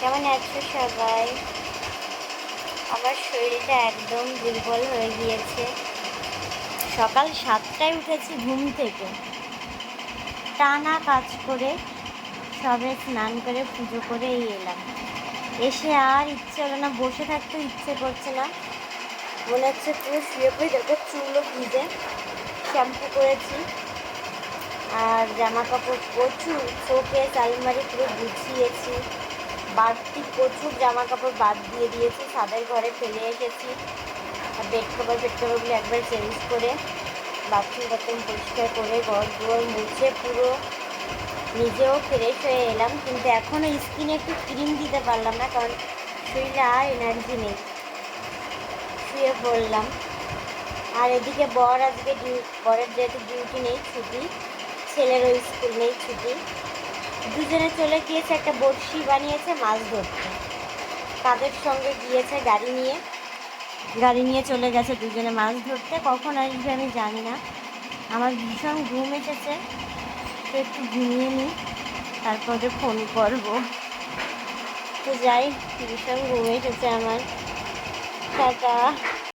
কেমন আছো সবাই? আমার শরীরটা একদম দুর্বল হয়ে গিয়েছে। সকাল সাতটায় উঠেছি ঘুম থেকে। টানা কাজ করে সবে স্নান করে পুজো করেই এলাম। এসে আর ইচ্ছে হলো না, বসে থাকতে ইচ্ছে করছে না। মনে হচ্ছে পুরো শুয়ে পড়ে, দেখো চুলও ভিজে। শ্যাম্পু করেছি। আর জামা কাপড় প্রচুর চোখে আলমারি পুরো গুছিয়েছি। বাড়তি প্রচুর জামা কাপড় বাদ দিয়ে দিয়েছি সাদের ঘরে ফেলে এসেছি। আর বেড কভার বেড কভারগুলো একবার চেঞ্জ করে বাথরুম বাথরুম পরিষ্কার করে ঘর দুয়ার মুছে পুরো নিজেও ফ্রেশ হয়ে এলাম। কিন্তু এখনও স্কিনে একটু ক্রিম দিতে পারলাম না, কারণ শরীরে আর এনার্জি নেই। শুয়ে পড়লাম। আর এদিকে বর আজকে ডিউ বরের যেহেতু ডিউটি নেই, ছুটি, ছেলেরও স্কুল নেই, ছুটি। দুজনে চলে গিয়েছে, একটা বড়শি বানিয়েছে, মাছ ধরতে। তাদের সঙ্গে গিয়েছে গাড়ি নিয়ে। গাড়ি নিয়ে চলে গেছে দুজনে মাছ ধরতে। কখন আসবে আমি জানি না। আমার ভীষণ ঘুম এসেছে। তো একটু ঘুমিয়ে নিই, তারপরে ফোন করব। তো যাই, ভীষণ ঘুম এসেছে আমার। টাটা।